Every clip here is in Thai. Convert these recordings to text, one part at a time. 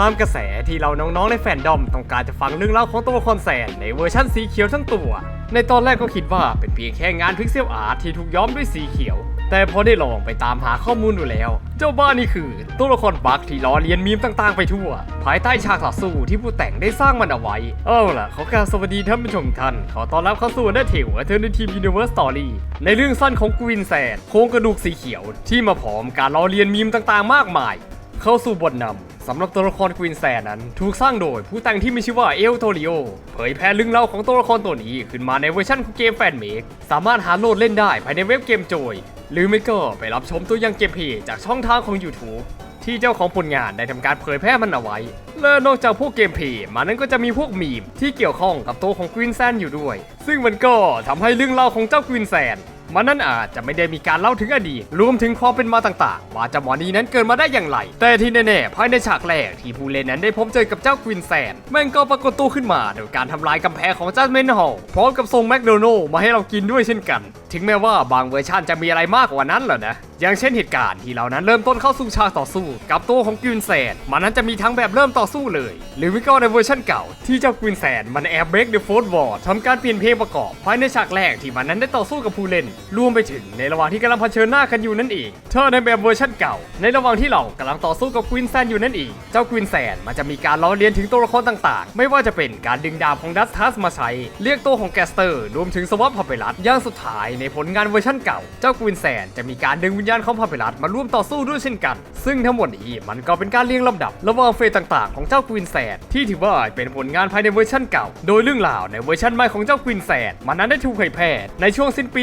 ตามกระแสที่เราน้องๆในแฟนดอมต้องการจะฟังเรื่องเล่าของตัวละครแสนในเวอร์ชั่นสีเขียวทั้งตัว ในตอนแรกก็คิดว่าเป็นเพียงแค่งานพิกเซลอาร์ตที่ถูกย้อมด้วยสีเขียว แต่พอได้ลองไปตามหาข้อมูลดูแล้ว เจ้าบ้านนี่คือ ตัวละครบักที่ล้อเลียนมีมต่างๆไปทั่ว ภายใต้ฉากต่อสู้ที่ผู้แต่งได้สร้างมันเอาไว้ เอาล่ะขอกรารสวัสดีท่านผู้ชมท่าน ขอต้อนรับเข้าสู่เดเทลเทอร์นทีมยูนิเวอร์สตอรี่ในเรื่องสั้นของกวินแซนโครงกระดูกสีเขียว ที่มาพร้อมการล้อเลียนมีมต่างๆ มากมาย เข้าสู่บทนำ สำหรับตัวละครกวินแซนนั้น ถูกสร้างโดยผู้แต่งที่มีชื่อว่าเอลโทริโอเผยแพร่เรื่องเล่าของตัวละครตัวนี้ขึ้นมาในเวอร์ชันของเกมแฟนเมกสามารถหาโหลดเล่นได้ภายในเว็บเกมโจย หรือไม่ก็ไปรับชมตัวอย่างเกมเพย์จากช่องทางของ YouTube ที่เจ้าของผลงานได้ทำการเผยแพร่มันเอาไว้ และนอกจากพวกเกมเพย์มันนั้นก็จะมีพวกมีมที่เกี่ยวข้องกับตัวของกวินแซนอยู่ด้วย ซึ่งมันก็ทำให้เรื่องเล่าของเจ้ากวินแซน มันนั้นอาจจะไม่ได้มีการเล่าถึงอดีตรวมถึงความเป็นมาต่างๆ ว่าเจ้าหมอนี้นั้นเกิดมาได้อย่างไร แต่ที่แน่ๆภายในฉากแรกที่ผู้เล่นนั้นได้พบเจอกับเจ้ากวินแซนแม่งก็ปรากฏตัวขึ้นมาโดยการทำลายกำแพงของเจ้าเมนฮอลพร้อมกับส่งแมคโดนัลล์มาให้เรากินด้วยเช่นกัน ถึงแม้ว่าบางเวอร์ชันจะมีอะไรมากกว่านั้นแหละนะ อย่างเช่นเหตุการณ์ที่เรานั้นเริ่มต้นเข้าสู่ฉากต่อสู้ กับตัวของกินแซนมันนั้นจะมีทั้งแบบเริ่มต่อสู้เลย หรือไม่ก็ในเวอร์ชันเก่าที่เจ้ากินแซนมันแอบเบรกเดอะโฟร์วอร์ทำการเปลี่ยนเพลงประกอบ ภายในฉากแรกที่มันนั้นได้ต่อสู้กับผู้เล่น รวมไปถึงในระหว่างที่กำลังเผชิญหน้ากันอยู่นั่นเองเธอในแบบเวอร์ชันเก่า ในระหว่างที่เรากำลังต่อสู้กับกินแซนอยู่นั่นเองเจ้ากินแซนมันจะมีการล้อเลียนถึงตัวละครต่างๆ ไม่ว่าจะเป็นการดึงดาบของดัสทัสมาใช้เรียกตัวของแกสเตอร์รวมถึงสวอปพาเปรัสย่างสุดท้ายในผลงานเวอร์ชันเก่าเจ้ากินแซนจะมีการดึงวิญญาณของพาเปรัสมาร่วมต่อสู้ด้วยเช่นกัน ซึ่งทั้งหมดนี้มันก็เป็นการเรียงลำดับระหว่างเฟสต่างๆ ของเจ้ากวินแซนที่ถือว่าเป็นผลงานภายในเวอร์ชันเก่า โดยเรื่องราวในเวอร์ชันใหม่ของเจ้ากวินแซนมันนั้นได้ถูกเผยแพร่ในช่วงสิ้นปี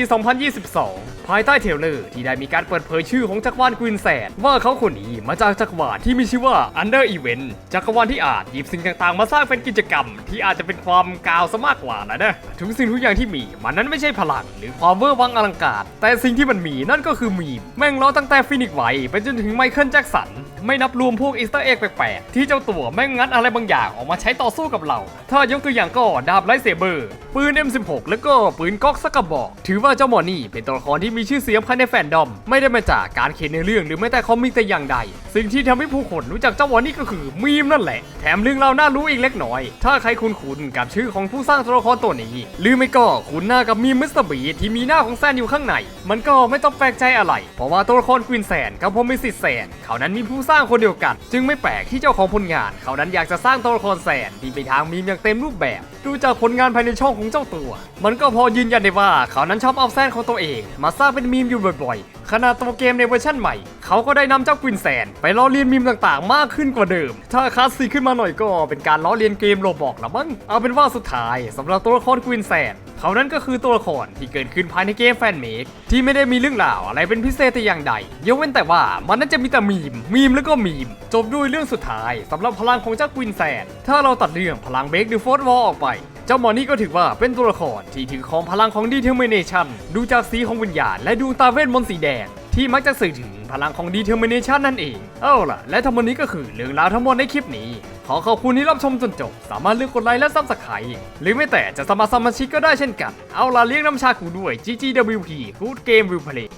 2022 ภายใต้เทเลอร์ที่ได้มีการเปิดเผยชื่อของจักรวาลกวินแซนว่าเขาคนนี้มาจากจักรวาลที่มีชื่อว่า Under Event จักรวาลที่อาจหยิบสิ่งต่างๆ มาสร้างเป็นกิจกรรม ที่อาจจะเป็นความกาวซะมากกว่านะนะทุกสิ่งทุกอย่างที่มีมันนั้นไม่ใช่พลังหรือความเวอร์วังอลังการ แต่สิ่งที่มันมีนั่นก็คือมีมแม่งล้อตั้งแต่ฟินิกไวไปจนถึงไมเคิลแจ็คสัน ไม่นับรวมพวกอิสต์เอ็กแปลกๆ ที่เจ้าตัวแม่งงัดอะไรบางอย่างออกมาใช้ต่อสู้กับเรา ถ้ายกตัวอย่างก็ดาบไลเซเบอร์ ปืน M16 แล้วก็ปืนก๊อกสักกระบอก ถือว่าเจ้าหมอนี่เป็นตัวละครที่มีชื่อเสียงภายในแฟนดอม ไม่ได้มาจากการเขียนในเรื่องหรือแม้แต่คอมิกแต่อย่างใด สิ่งที่ทำให้ผู้คนรู้จักเจ้าหมอนี่ก็คือมีมนั่นแหละ แถมเรื่องเราวน่ารู้อีกเล็กน้อย ถ้าใครคุ้นๆกับชื่อของผู้สร้างตัวละครตัวนี้ หรือไม่ก็คุ้นหน้ากับมีมมิสเตอร์บีที่มีหน้าของแซนอยู่ข้างใน มันก็ไม่ต้องแปลกใจอะไร เพราะว่าตัวละครควินแซนกับพมิสิตแซนเขานั้นมีผู้สร้างคนเดียวกัน จึงไม่แปลกที่เจ้าของผลงาน เขานั้นอยากจะสร้างตัวละครแซนที่ไปทางมีมอย่างเต็มรูปแบบ ดูจากผลงานภายในช่องของเจ้าตัว มันก็พอยืนยันได้ว่าเขานั้นชอบเอาแซนของตัวเอง มาสร้างเป็นมีมอยู่บ่อยๆขนาดตัวเกมในเวอร์ชันใหม่ เขาก็ได้นำเจ้ากวินแซนไปล้อเลียนมีมต่างๆ มากขึ้นกว่าเดิม ถ้าคลาสสิกขึ้นมาหน่อยก็เป็นการล้อเลียนเกมโรบอกละมั้ง เอาเป็นว่าสุดท้ายสำหรับตัวละครกวินแซนเขานั้นก็คือตัวละครที่เกิดขึ้นภายในเกมแฟนเมกที่ไม่ได้มีเรื่องราวอะไรเป็นพิเศษแต่อย่างใดยกเว้นแต่ว่ามันนั้นจะมีแต่มีม มีมแล้วก็มีม จบด้วยเรื่องสุดท้ายสำหรับพลังของเจ้ากวินแซนถ้าเราตัดเรื่องพลังเบรกดูโฟร์วอลออกไป เจ้าหมอนี่ก็ถือว่าเป็นตัวละครที่ถือของพลังของ Determination ดูจากสีของวิญญาณและดวงตาเวทมนต์สีแดงที่มักจะสื่อถึงพลังของ Determination นั่นเอง เอาล่ะ และทั้งหมดนี้ก็คือเรื่องราวทั้งหมดในคลิปนี้ ขอขอบคุณที่รับชมจนจบ สามารถเลือกกดไลค์และซับสไครต์หรือไม่แต่จะสมัครสมาชิกก็ได้เช่นกัน เอาล่ะเลี้ยงน้ำชากูด้วย GGWP Good Game Will Play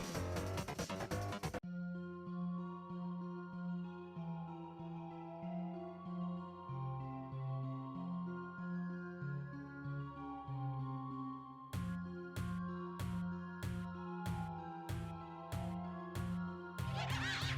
Ha ha ha!